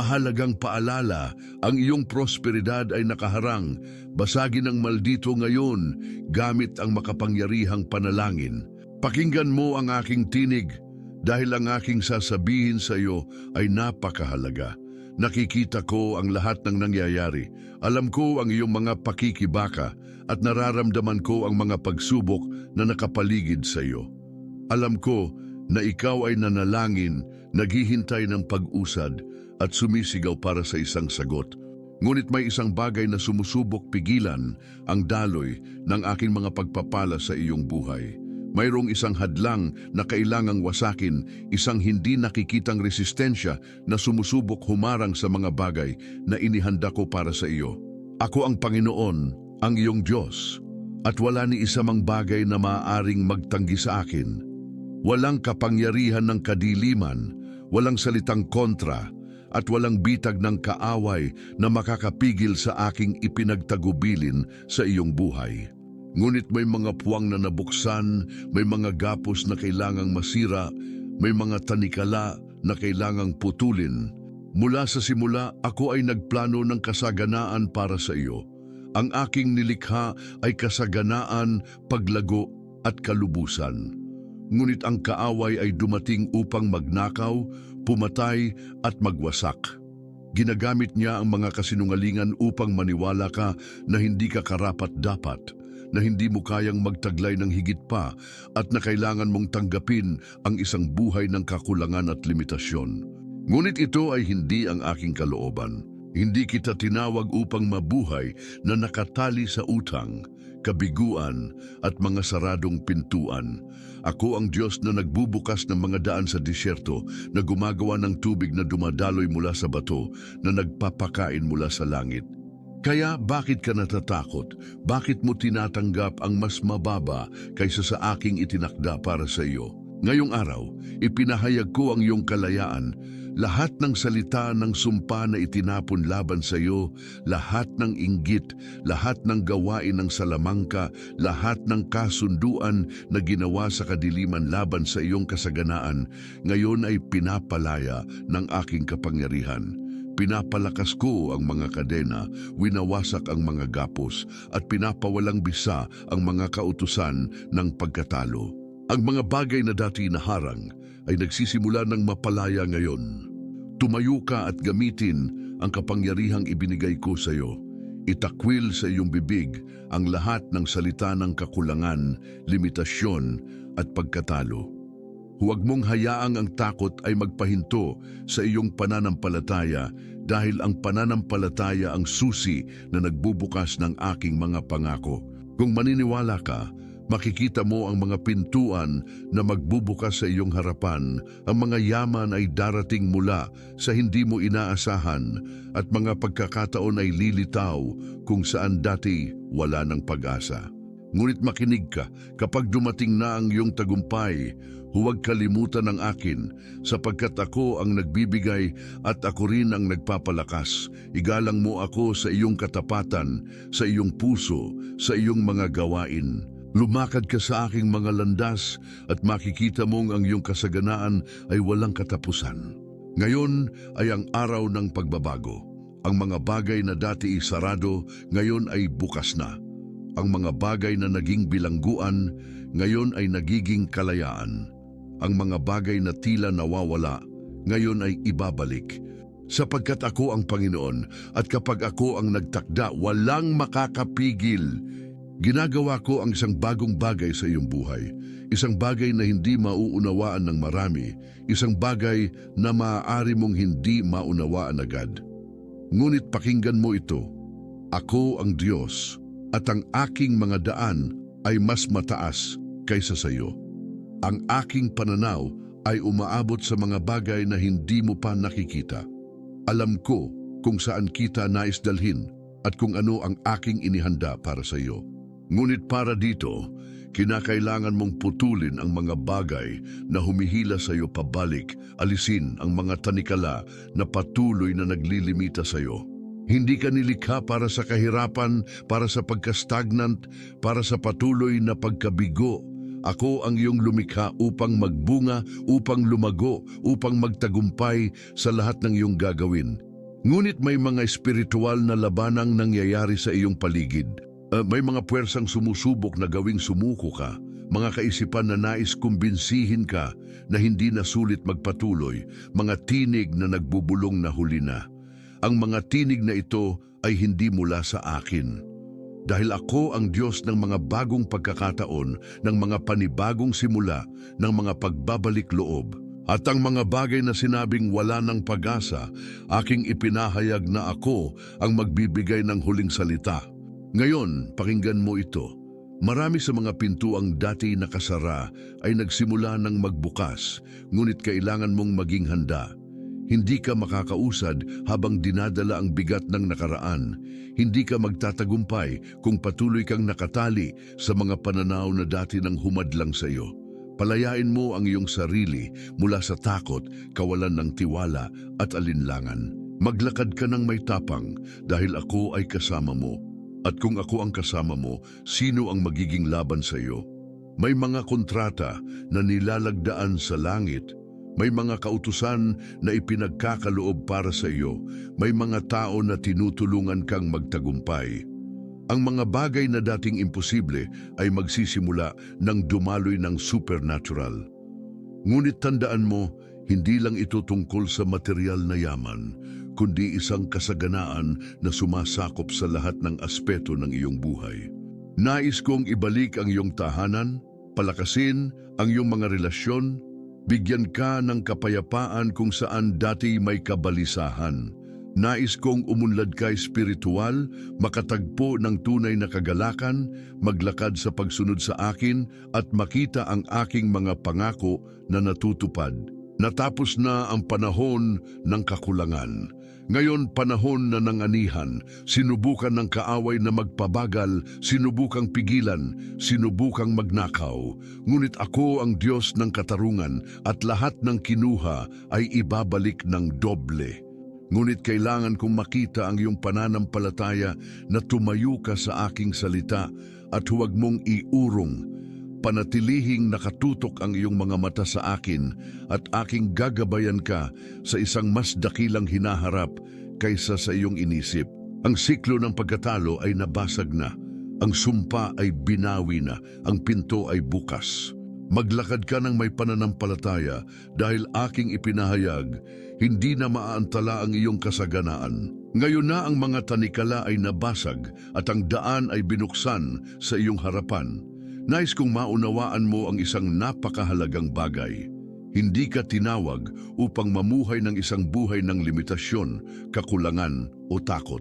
Mahalagang paalala, ang iyong prosperidad ay nakaharang. Basagin ang maldito ngayon gamit ang makapangyarihang panalangin. Pakinggan mo ang aking tinig dahil ang aking sasabihin sa iyo ay napakahalaga. Nakikita ko ang lahat ng nangyayari. Alam ko ang iyong mga pakikibaka at nararamdaman ko ang mga pagsubok na nakapaligid sa iyo. Alam ko na ikaw ay nanalangin, naghihintay ng pag-usad at sumisigaw para sa isang sagot. Ngunit may isang bagay na sumusubok pigilan ang daloy ng aking mga pagpapala sa iyong buhay. Mayroong isang hadlang na kailangang wasakin, isang hindi nakikitang resistensya na sumusubok humarang sa mga bagay na inihanda ko para sa iyo. Ako ang Panginoon, ang iyong Diyos, at wala ni isa mang bagay na maaaring magtanggi sa akin. Walang kapangyarihan ng kadiliman, walang salitang kontra, at walang bitag ng kaaway na makakapigil sa aking ipinagtagubilin sa iyong buhay. Ngunit may mga puwang na nabuksan, may mga gapos na kailangang masira, may mga tanikala na kailangang putulin. Mula sa simula, ako ay nagplano ng kasaganaan para sa iyo. Ang aking nilikha ay kasaganaan, paglago at kalubusan. Ngunit ang kaaway ay dumating upang magnakaw, pumatay at magwasak. Ginagamit niya ang mga kasinungalingan upang maniwala ka na hindi ka karapat-dapat, na hindi mo kayang magtaglay ng higit pa at na kailangan mong tanggapin ang isang buhay ng kakulangan at limitasyon. Ngunit ito ay hindi ang aking kalooban. Hindi kita tinawag upang mabuhay na nakatali sa utang, kabiguan at mga saradong pintuan. Ako ang Diyos na nagbubukas ng mga daan sa disyerto, na gumagawa ng tubig na dumadaloy mula sa bato, na nagpapakain mula sa langit. Kaya bakit ka natatakot? Bakit mo tinatanggap ang mas mababa kaysa sa aking itinakda para sa iyo? Ngayong araw, ipinahayag ko ang iyong kalayaan. Lahat ng salita ng sumpa na itinapon laban sa iyo, lahat ng inggit, lahat ng gawain ng salamangka, lahat ng kasunduan na ginawa sa kadiliman laban sa iyong kasaganaan, ngayon ay pinapalaya ng aking kapangyarihan. Pinapalakas ko ang mga kadena, winawasak ang mga gapos, at pinapawalang bisa ang mga kautusan ng pagkatalo. Ang mga bagay na dati naharang ay nagsisimula ng mapalaya ngayon. Tumayo ka at gamitin ang kapangyarihang ibinigay ko sa iyo. Itakwil sa iyong bibig ang lahat ng salita ng kakulangan, limitasyon at pagkatalo. Huwag mong hayaang ang takot ay magpahinto sa iyong pananampalataya dahil ang pananampalataya ang susi na nagbubukas ng aking mga pangako. Kung maniniwala ka, makikita mo ang mga pintuan na magbubukas sa iyong harapan. Ang mga yaman ay darating mula sa hindi mo inaasahan at mga pagkakataon ay lilitaw kung saan dati wala ng pag-asa. Ngunit makinig ka, kapag dumating na ang iyong tagumpay, huwag kalimutan ang akin, sapagkat ako ang nagbibigay at ako rin ang nagpapalakas. Igalang mo ako sa iyong katapatan, sa iyong puso, sa iyong mga gawain. Lumakad ka sa aking mga landas at makikita mong ang iyong kasaganaan ay walang katapusan. Ngayon ay ang araw ng pagbabago. Ang mga bagay na dati sarado, ngayon ay bukas na. Ang mga bagay na naging bilangguan, ngayon ay nagiging kalayaan. Ang mga bagay na tila nawawala, ngayon ay ibabalik. Sapagkat ako ang Panginoon at kapag ako ang nagtakda, walang makakapigil. Ginagawa ko ang isang bagong bagay sa iyong buhay. Isang bagay na hindi mauunawaan ng marami. Isang bagay na maaari mong hindi maunawaan agad. Ngunit pakinggan mo ito. Ako ang Diyos at ang aking mga daan ay mas mataas kaysa sa iyo. Ang aking pananaw ay umaabot sa mga bagay na hindi mo pa nakikita. Alam ko kung saan kita nais dalhin at kung ano ang aking inihanda para sa iyo. Ngunit para dito, kinakailangan mong putulin ang mga bagay na humihila sa iyo pabalik, alisin ang mga tanikala na patuloy na naglilimita sa iyo. Hindi ka nilikha para sa kahirapan, para sa pagkastagnant, para sa patuloy na pagkabigo. Ako ang iyong lumikha upang magbunga, upang lumago, upang magtagumpay sa lahat ng iyong gagawin. Ngunit may mga espiritual na labanang nangyayari sa iyong paligid. Uh, may mga puwersang sumusubok na gawing sumuko ka, mga kaisipan na nais kumbinsihin ka na hindi na sulit magpatuloy, mga tinig na nagbubulong na huli na. Ang mga tinig na ito ay hindi mula sa akin. Dahil ako ang Diyos ng mga bagong pagkakataon, ng mga panibagong simula, ng mga pagbabalik loob. At ang mga bagay na sinabing wala ng pag-asa, aking ipinahayag na ako ang magbibigay ng huling salita. Ngayon, pakinggan mo ito. Marami sa mga pintuang dati nakasara ay nagsimula ng magbukas, ngunit kailangan mong maging handa. Hindi ka makakausad habang dinadala ang bigat ng nakaraan. Hindi ka magtatagumpay kung patuloy kang nakatali sa mga pananaw na dati nang humadlang sa iyo. Palayain mo ang iyong sarili mula sa takot, kawalan ng tiwala at alinlangan. Maglakad ka ng may tapang dahil ako ay kasama mo. At kung ako ang kasama mo, sino ang magiging laban sa iyo? May mga kontrata na nilalagdaan sa langit. May mga kautusan na ipinagkakaloob para sa iyo. May mga tao na tinutulungan kang magtagumpay. Ang mga bagay na dating imposible ay magsisimula ng dumaloy ng supernatural. Ngunit tandaan mo, hindi lang ito tungkol sa material na yaman, kundi isang kasaganaan na sumasakop sa lahat ng aspeto ng iyong buhay. Nais kong ibalik ang iyong tahanan, palakasin ang iyong mga relasyon, bigyan ka ng kapayapaan kung saan dati may kabalisahan. Nais kong umunlad ka espiritual, makatagpo ng tunay na kagalakan, maglakad sa pagsunod sa akin at makita ang aking mga pangako na natutupad. Natapos na ang panahon ng kakulangan. Ngayon panahon na ng anihan, sinubukan ng kaaway na magpabagal, sinubukang pigilan, sinubukang magnakaw. Ngunit ako ang Diyos ng katarungan at lahat ng kinuha ay ibabalik ng doble. Ngunit kailangan kong makita ang iyong pananampalataya na tumayo ka sa aking salita at huwag mong iurong. Panatilihing nakatutok ang iyong mga mata sa akin at aking gagabayan ka sa isang mas dakilang hinaharap kaysa sa iyong inisip. Ang siklo ng pagkatalo ay nabasag na. Ang sumpa ay binawi na. Ang pinto ay bukas. Maglakad ka ng may pananampalataya dahil aking ipinahayag, hindi na maaantala ang iyong kasaganaan. Ngayon na ang mga tanikala ay nabasag at ang daan ay binuksan sa iyong harapan. Nais kong maunawaan mo ang isang napakahalagang bagay. Hindi ka tinawag upang mamuhay ng isang buhay ng limitasyon, kakulangan o takot.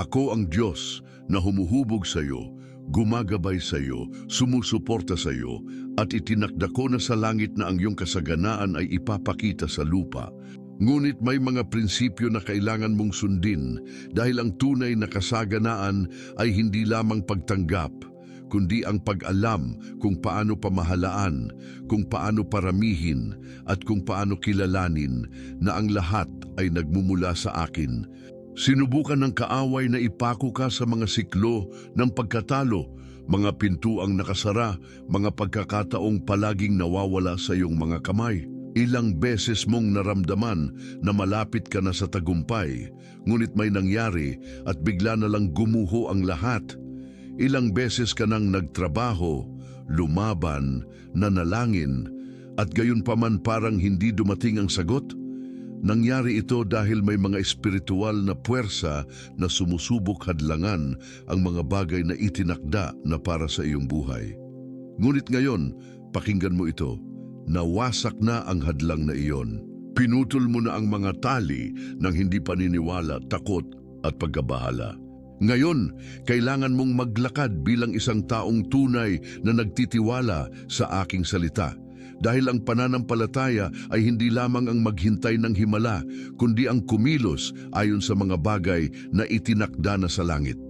Ako ang Diyos na humuhubog sa iyo, gumagabay sa iyo, sumusuporta sa iyo, at itinakda ko na sa langit na ang iyong kasaganaan ay ipapakita sa lupa. Ngunit may mga prinsipyo na kailangan mong sundin dahil ang tunay na kasaganaan ay hindi lamang pagtanggap, kundi ang pag-alam kung paano pamahalaan, kung paano paramihin, at kung paano kilalanin na ang lahat ay nagmumula sa akin. Sinubukan ng kaaway na ipako ka sa mga siklo ng pagkatalo, mga pintuang nakasara, mga pagkakataong palaging nawawala sa iyong mga kamay. Ilang beses mong naramdaman na malapit ka na sa tagumpay, ngunit may nangyari at bigla na lang gumuho ang lahat. Ilang beses ka nang nagtrabaho, lumaban, nanalangin, at gayon paman parang hindi dumating ang sagot? Nangyari ito dahil may mga espiritual na puwersa na sumusubok hadlangan ang mga bagay na itinakda na para sa iyong buhay. Ngunit ngayon, pakinggan mo ito, nawasak na ang hadlang na iyon. Pinutol mo na ang mga tali ng hindi paniniwala, takot at pagkabahala. Ngayon, kailangan mong maglakad bilang isang taong tunay na nagtitiwala sa aking salita. Dahil ang pananampalataya ay hindi lamang ang maghintay ng himala, kundi ang kumilos ayon sa mga bagay na itinakda na sa langit.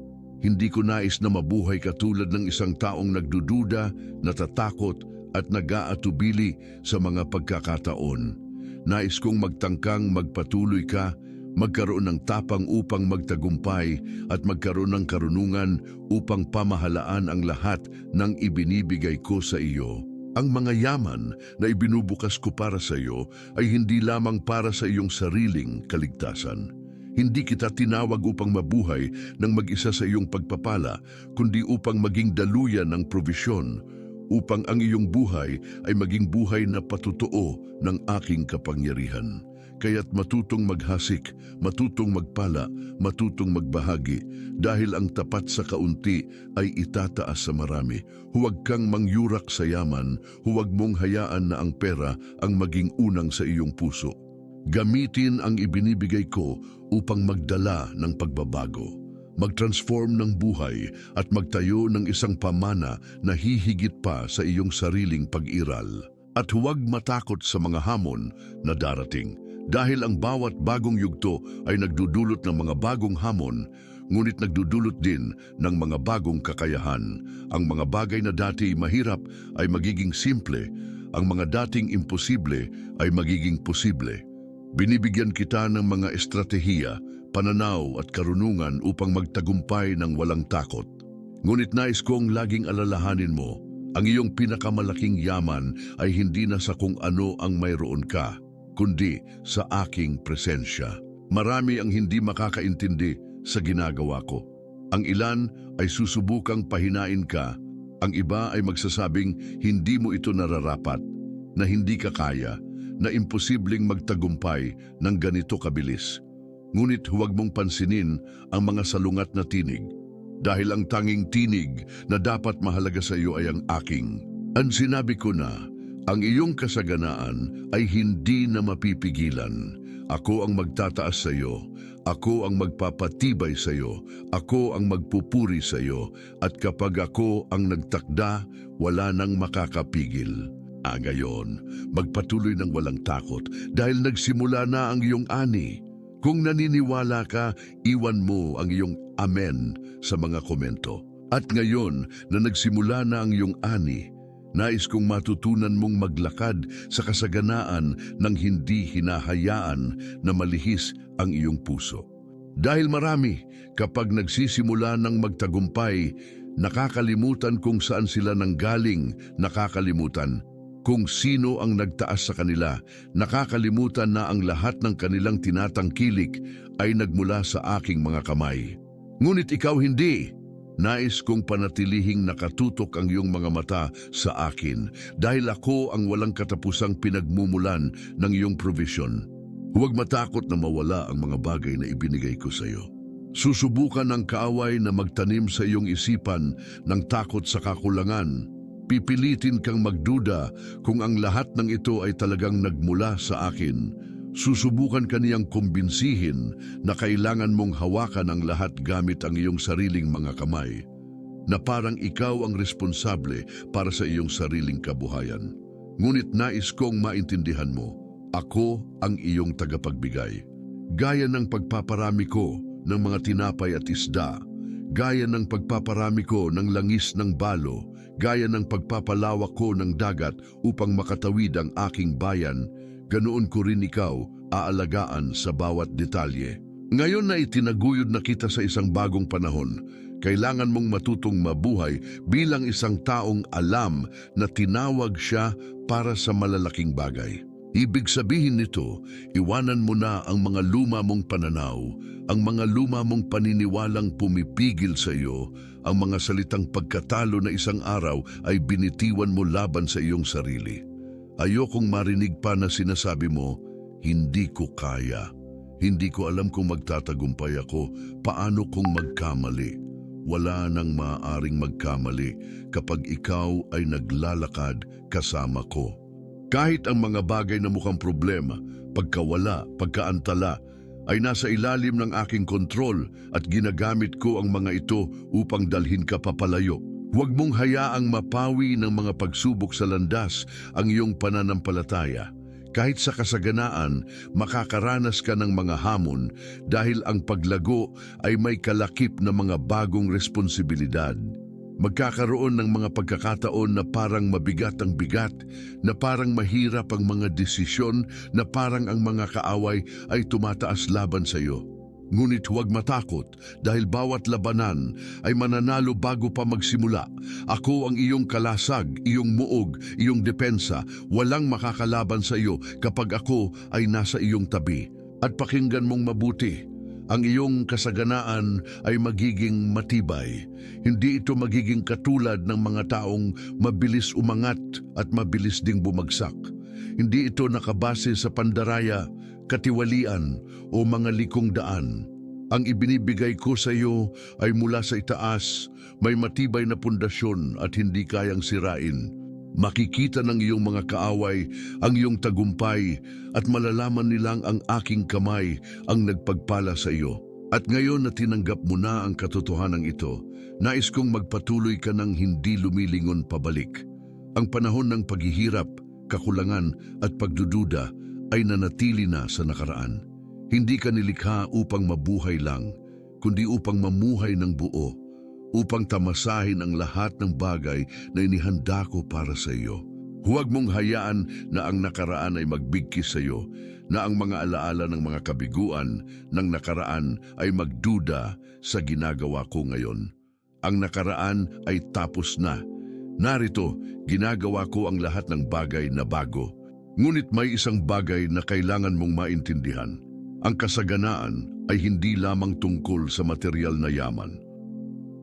Hindi ko nais na mabuhay katulad ng isang taong nagdududa, natatakot at nag-aatubili sa mga pagkakataon. Nais kong magtangkang magpatuloy ka, magkaroon ng tapang upang magtagumpay at magkaroon ng karunungan upang pamahalaan ang lahat ng ibinibigay ko sa iyo. Ang mga yaman na ibinubukas ko para sa iyo ay hindi lamang para sa iyong sariling kaligtasan. Hindi kita tinawag upang mabuhay ng mag-isa sa iyong pagpapala, kundi upang maging daluyan ng provisyon, upang ang iyong buhay ay maging buhay na patutuo ng aking kapangyarihan. Kaya't matutong maghasik, matutong magpala, matutong magbahagi, dahil ang tapat sa kaunti ay itataas sa marami. Huwag kang mangyurak sa yaman, huwag mong hayaan na ang pera ang maging unang sa iyong puso. Gamitin ang ibinibigay ko upang magdala ng pagbabago, mag-transform ng buhay at magtayo ng isang pamana na hihigit pa sa iyong sariling pag-iral. At huwag matakot sa mga hamon na darating dahil ang bawat bagong yugto ay nagdudulot ng mga bagong hamon, ngunit nagdudulot din ng mga bagong kakayahan. Ang mga bagay na dati mahirap ay magiging simple, ang mga dating imposible ay magiging posible. Binibigyan kita ng mga estratehiya, pananaw at karunungan upang magtagumpay ng walang takot. Ngunit nais kong laging alalahanin mo, ang iyong pinakamalaking yaman ay hindi na sa kung ano ang mayroon ka, kundi sa aking presensya. Marami ang hindi makakaintindi sa ginagawa ko. Ang ilan ay susubukang pahinain ka, ang iba ay magsasabing hindi mo ito nararapat, na hindi ka kaya, na imposibleng magtagumpay ng ganito kabilis. Ngunit huwag mong pansinin ang mga salungat na tinig, dahil ang tanging tinig na dapat mahalaga sa iyo ay ang aking. Ang sinabi ko na, ang iyong kasaganaan ay hindi na mapipigilan. Ako ang magtataas sa iyo, ako ang magpapatibay sa iyo, ako ang magpupuri sa iyo, at kapag ako ang nagtakda, wala nang makakapigil. Ah, ngayon, magpatuloy ng walang takot dahil nagsimula na ang iyong ani. Kung naniniwala ka, iwan mo ang iyong amen sa mga komento. At ngayon na nagsimula na ang iyong ani, nais kong matutunan mong maglakad sa kasaganaan ng hindi hinahayaan na malihis ang iyong puso. Dahil marami, kapag nagsisimula ng magtagumpay, nakakalimutan kung saan sila nanggaling, nakakalimutan kung sino ang nagtaas sa kanila, nakakalimutan na ang lahat ng kanilang tinatangkilik ay nagmula sa aking mga kamay. Ngunit ikaw hindi. Nais kong panatilihing nakatutok ang iyong mga mata sa akin dahil ako ang walang katapusang pinagmumulan ng iyong provision. Huwag matakot na mawala ang mga bagay na ibinigay ko sa iyo. Susubukan ng kaaway na magtanim sa iyong isipan ng takot sa kakulangan, pipilitin kang magduda kung ang lahat ng ito ay talagang nagmula sa akin. Susubukan kaniyang kumbinsihin na kailangan mong hawakan ang lahat gamit ang iyong sariling mga kamay, na parang ikaw ang responsable para sa iyong sariling kabuhayan. Ngunit nais kong maintindihan mo, ako ang iyong tagapagbigay. Gaya ng pagpaparami ko ng mga tinapay at isda, gaya ng pagpaparami ko ng langis ng balo, gaya ng pagpapalawak ko ng dagat upang makatawid ang aking bayan, ganoon ko rin ikaw aalagaan sa bawat detalye. Ngayon na itinaguyod na kita sa isang bagong panahon, kailangan mong matutong mabuhay bilang isang taong alam na tinawag siya para sa malalaking bagay. Ibig sabihin nito, iwanan mo na ang mga luma mong pananaw, ang mga luma mong paniniwalang pumipigil sa iyo, ang mga salitang pagkatalo na isang araw ay binitiwan mo laban sa iyong sarili. Ayokong marinig pa na sinasabi mo, hindi ko kaya. Hindi ko alam kung magtatagumpay ako, paano kung magkamali. Wala nang maaaring magkamali kapag ikaw ay naglalakad kasama ko. Kahit ang mga bagay na mukhang problema, pagkawala, pagkaantala, ay nasa ilalim ng aking kontrol at ginagamit ko ang mga ito upang dalhin ka papalayo. Huwag mong hayaang mapawi ng mga pagsubok sa landas ang iyong pananampalataya. Kahit sa kasaganaan, makakaranas ka ng mga hamon dahil ang paglago ay may kalakip na mga bagong responsibilidad. Magkakaroon ng mga pagkakataon na parang mabigat ang bigat, na parang mahirap ang mga desisyon, na parang ang mga kaaway ay tumataas laban sa iyo. Ngunit huwag matakot dahil bawat labanan ay mananalo bago pa magsimula. Ako ang iyong kalasag, iyong muog, iyong depensa. Walang makakalaban sa iyo kapag ako ay nasa iyong tabi. At pakinggan mong mabuti. Ang iyong kasaganaan ay magiging matibay. Hindi ito magiging katulad ng mga taong mabilis umangat at mabilis ding bumagsak. Hindi ito nakabase sa pandaraya, katiwalian o mga likong daan. Ang ibinibigay ko sa iyo ay mula sa itaas, may matibay na pundasyon at hindi kayang sirain. Makikita ng iyong mga kaaway ang iyong tagumpay at malalaman nilang ang aking kamay ang nagpagpala sa iyo. At ngayon na tinanggap mo na ang katotohanan ito, nais kong magpatuloy ka ng hindi lumilingon pabalik. Ang panahon ng paghihirap, kakulangan at pagdududa ay nanatili na sa nakaraan. Hindi ka nilikha upang mabuhay lang, kundi upang mamuhay ng buo, upang tamasahin ang lahat ng bagay na inihanda ko para sa iyo. Huwag mong hayaan na ang nakaraan ay magbigkis sa iyo, na ang mga alaala ng mga kabiguan ng nakaraan ay magduda sa ginagawa ko ngayon. Ang nakaraan ay tapos na. Narito, ginagawa ko ang lahat ng bagay na bago. Ngunit may isang bagay na kailangan mong maintindihan. Ang kasaganaan ay hindi lamang tungkol sa material na yaman.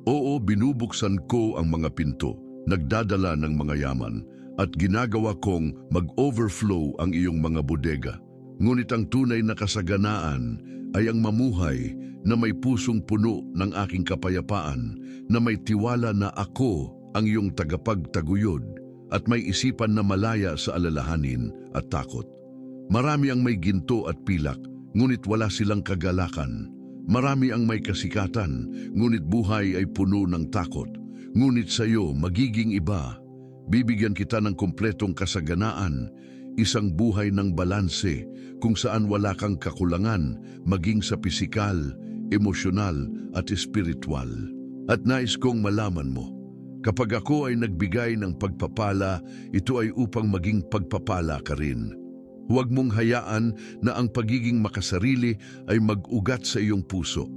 Oo, binubuksan ko ang mga pinto, nagdadala ng mga yaman, at ginagawa kong mag-overflow ang iyong mga bodega. Ngunit ang tunay na kasaganaan ay ang mamuhay na may pusong puno ng aking kapayapaan, na may tiwala na ako ang iyong tagapagtaguyod at may isipan na malaya sa alalahanin at takot. Marami ang may ginto at pilak, ngunit wala silang kagalakan. Marami ang may kasikatan, ngunit buhay ay puno ng takot. Ngunit sa iyo magiging iba. Bibigyan kita ng kumpletong kasaganaan, isang buhay ng balanse kung saan wala kang kakulangan maging sa pisikal, emosyonal at espiritual. At nais kong malaman mo, kapag ako ay nagbigay ng pagpapala, ito ay upang maging pagpapala ka rin. Huwag mong hayaan na ang pagiging makasarili ay mag-ugat sa iyong puso.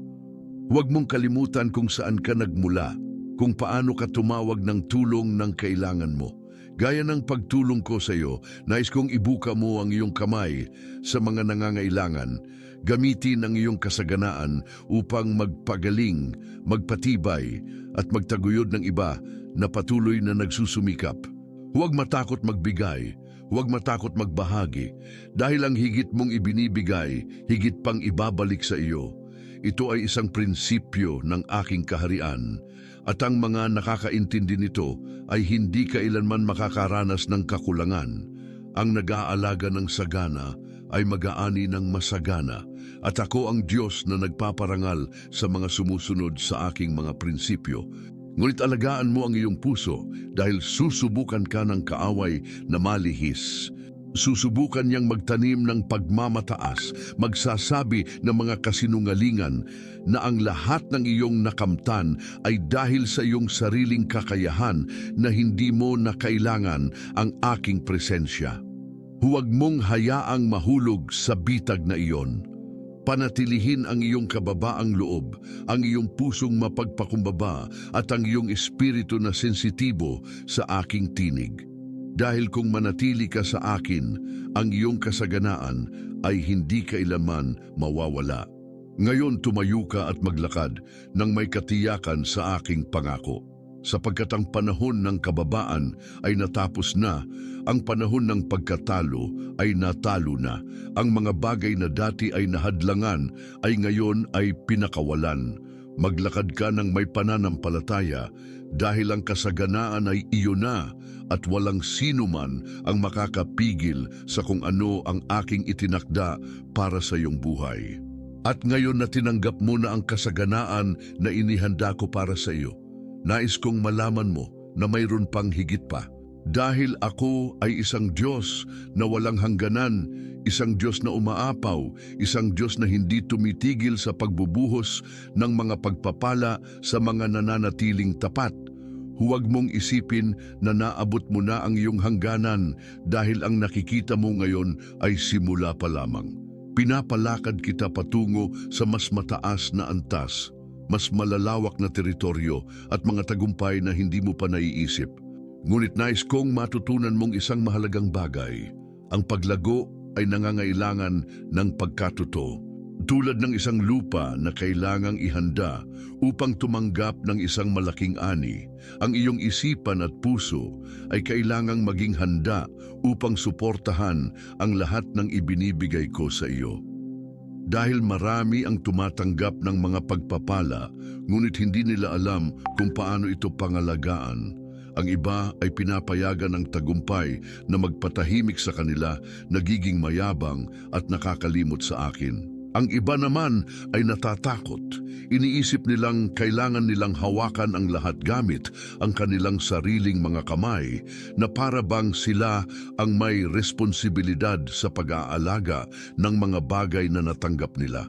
Huwag mong kalimutan kung saan ka nagmula, kung paano ka tumawag ng tulong ng kailangan mo. Gaya ng pagtulong ko sa iyo, nais kong ibuka mo ang iyong kamay sa mga nangangailangan. Gamitin ang iyong kasaganaan upang magpagaling, magpatibay at magtaguyod ng iba na patuloy na nagsusumikap. Huwag matakot magbigay, huwag matakot magbahagi, dahil ang higit mong ibinibigay, higit pang ibabalik sa iyo. Ito ay isang prinsipyo ng aking kaharian, at ang mga nakakaintindi nito ay hindi kailanman makakaranas ng kakulangan. Ang nag-aalaga ng sagana ay mag-aani ng masagana, at ako ang Diyos na nagpaparangal sa mga sumusunod sa aking mga prinsipyo. Ngunit alagaan mo ang iyong puso dahil susubukan ka ng kaaway na malihis. Susubukan niyang magtanim ng pagmamataas, magsasabi ng mga kasinungalingan na ang lahat ng iyong nakamtan ay dahil sa iyong sariling kakayahan na hindi mo na kailangan ang aking presensya. Huwag mong hayaang mahulog sa bitag na iyon. Panatilihin ang iyong kababaang loob, ang iyong pusong mapagpakumbaba at ang iyong espiritu na sensitibo sa aking tinig. Dahil kung manatili ka sa akin, ang iyong kasaganaan ay hindi kailaman mawawala. Ngayon tumayo ka at maglakad nang may katiyakan sa aking pangako. Sapagkat ang panahon ng kababaan ay natapos na, ang panahon ng pagkatalo ay natalo na. Ang mga bagay na dati ay nahadlangan ay ngayon ay pinakawalan. Maglakad ka ng may pananampalataya dahil ang kasaganaan ay iyo na at walang sino man ang makakapigil sa kung ano ang aking itinakda para sa iyong buhay. At ngayon na tinanggap mo na ang kasaganaan na inihanda ko para sa iyo, nais kong malaman mo na mayroon pang higit pa. Dahil ako ay isang Diyos na walang hangganan, isang Diyos na umaapaw, isang Diyos na hindi tumitigil sa pagbubuhos ng mga pagpapala sa mga nananatiling tapat. Huwag mong isipin na naabot mo na ang iyong hangganan dahil ang nakikita mo ngayon ay simula pa lamang. Pinapalakad kita patungo sa mas mataas na antas, mas malalawak na teritoryo at mga tagumpay na hindi mo pa naiisip. Ngunit nais kong matutunan mong isang mahalagang bagay. Ang paglago ay nangangailangan ng pagkatuto. Tulad ng isang lupa na kailangang ihanda upang tumanggap ng isang malaking ani, ang iyong isipan at puso ay kailangang maging handa upang suportahan ang lahat ng ibinibigay ko sa iyo. Dahil marami ang tumatanggap ng mga pagpapala, ngunit hindi nila alam kung paano ito pangalagaan. Ang iba ay pinapayagan ng tagumpay na magpatahimik sa kanila, nagiging mayabang at nakakalimot sa akin. Ang iba naman ay natatakot. Iniisip nilang kailangan nilang hawakan ang lahat gamit ang kanilang sariling mga kamay na para bang sila ang may responsibilidad sa pag-aalaga ng mga bagay na natanggap nila.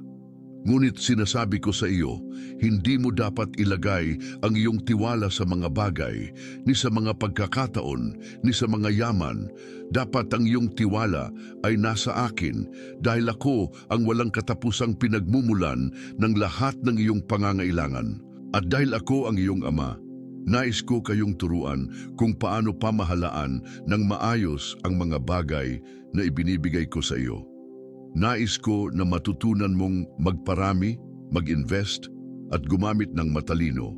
Ngunit sinasabi ko sa iyo, hindi mo dapat ilagay ang iyong tiwala sa mga bagay, ni sa mga pagkakataon, ni sa mga yaman. Dapat ang iyong tiwala ay nasa akin dahil ako ang walang katapusang pinagmumulan ng lahat ng iyong pangangailangan. At dahil ako ang iyong ama, nais ko kayong turuan kung paano pamahalaan ng maayos ang mga bagay na ibinibigay ko sa iyo. Nais ko na matutunan mong magparami, mag-invest, at gumamit ng matalino.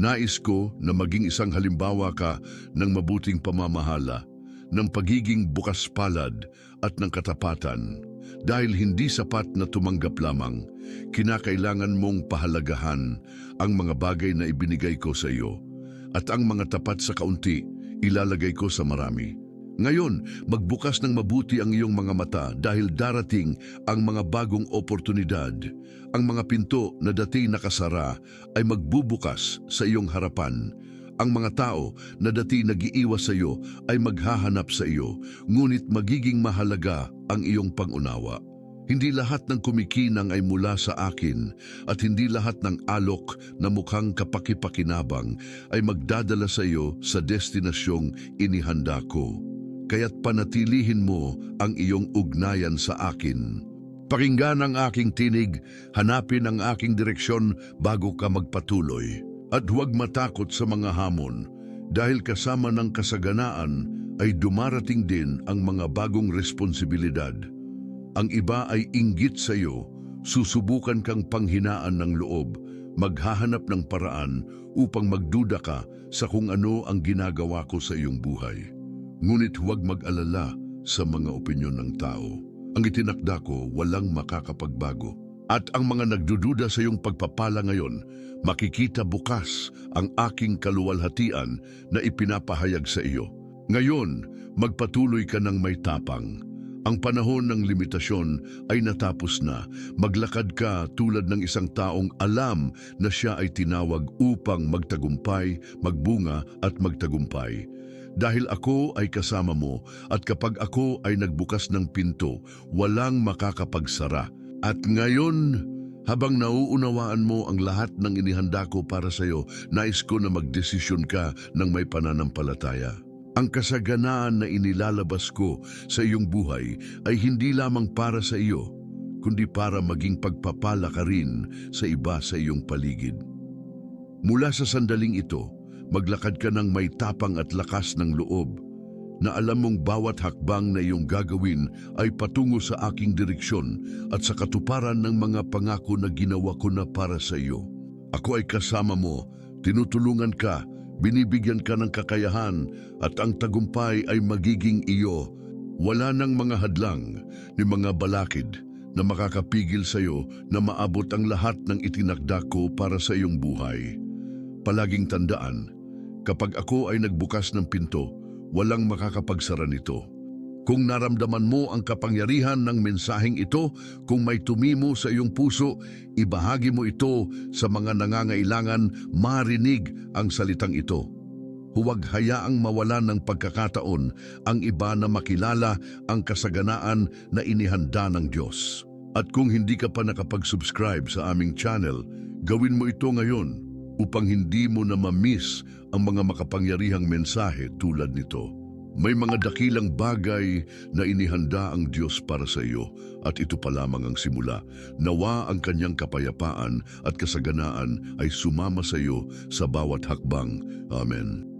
Nais ko na maging isang halimbawa ka ng mabuting pamamahala, ng pagiging bukas palad at ng katapatan. Dahil hindi sapat na tumanggap lamang, kinakailangan mong pahalagahan ang mga bagay na ibinigay ko sa iyo. At ang mga tapat sa kaunti, ilalagay ko sa marami. Ngayon, magbukas ng mabuti ang iyong mga mata dahil darating ang mga bagong oportunidad. Ang mga pinto na dati nakasara ay magbubukas sa iyong harapan. Ang mga tao na dati nag-iiwas sa iyo ay maghahanap sa iyo, ngunit magiging mahalaga ang iyong pangunawa. Hindi lahat ng kumikinang ay mula sa akin at hindi lahat ng alok na mukhang kapakipakinabang ay magdadala sa iyo sa destinasyong inihanda ko kaya't panatilihin mo ang iyong ugnayan sa akin. Pakinggan ang aking tinig, hanapin ang aking direksyon bago ka magpatuloy. At huwag matakot sa mga hamon, dahil kasama ng kasaganaan ay dumarating din ang mga bagong responsibilidad. Ang iba ay inggit sa iyo, susubukan kang panghinaan ng loob, maghahanap ng paraan upang magduda ka sa kung ano ang ginagawa ko sa iyong buhay. Ngunit huwag mag-alala sa mga opinyon ng tao. Ang itinakda ko walang makakapagbago. At ang mga nagdududa sa iyong pagpapala ngayon, makikita bukas ang aking kaluwalhatian na ipinapahayag sa iyo. Ngayon, magpatuloy ka ng may tapang. Ang panahon ng limitasyon ay natapos na. Maglakad ka tulad ng isang taong alam na siya ay tinawag upang magtagumpay, magbunga at magtagumpay. Dahil ako ay kasama mo at kapag ako ay nagbukas ng pinto, walang makakapagsara. At ngayon, habang nauunawaan mo ang lahat ng inihanda ko para sa iyo, nais ko na magdesisyon ka ng may pananampalataya. Ang kasaganaan na inilalabas ko sa iyong buhay ay hindi lamang para sa iyo, kundi para maging pagpapala ka rin sa iba sa iyong paligid. Mula sa sandaling ito, maglakad ka ng may tapang at lakas ng loob, na alam mong bawat hakbang na iyong gagawin ay patungo sa aking direksyon at sa katuparan ng mga pangako na ginawa ko na para sa iyo. Ako ay kasama mo, tinutulungan ka, binibigyan ka ng kakayahan at ang tagumpay ay magiging iyo. Wala nang mga hadlang ni mga balakid na makakapigil sa iyo na maabot ang lahat ng itinakda ko para sa iyong buhay. Palaging tandaan, kapag ako ay nagbukas ng pinto, walang makakapagsara nito. Kung naramdaman mo ang kapangyarihan ng mensaheng ito, kung may tumimo sa iyong puso, ibahagi mo ito sa mga nangangailangan marinig ang salitang ito. Huwag hayaang mawalan ng pagkakataon ang iba na makilala ang kasaganaan na inihanda ng Diyos. At kung hindi ka pa nakapag-subscribe sa aming channel, gawin mo ito ngayon upang hindi mo na ma-miss ang mga makapangyarihang mensahe tulad nito. May mga dakilang bagay na inihanda ang Diyos para sa iyo at ito pa lamang ang simula. Nawa ang kanyang kapayapaan at kasaganaan ay sumama sa iyo sa bawat hakbang. Amen.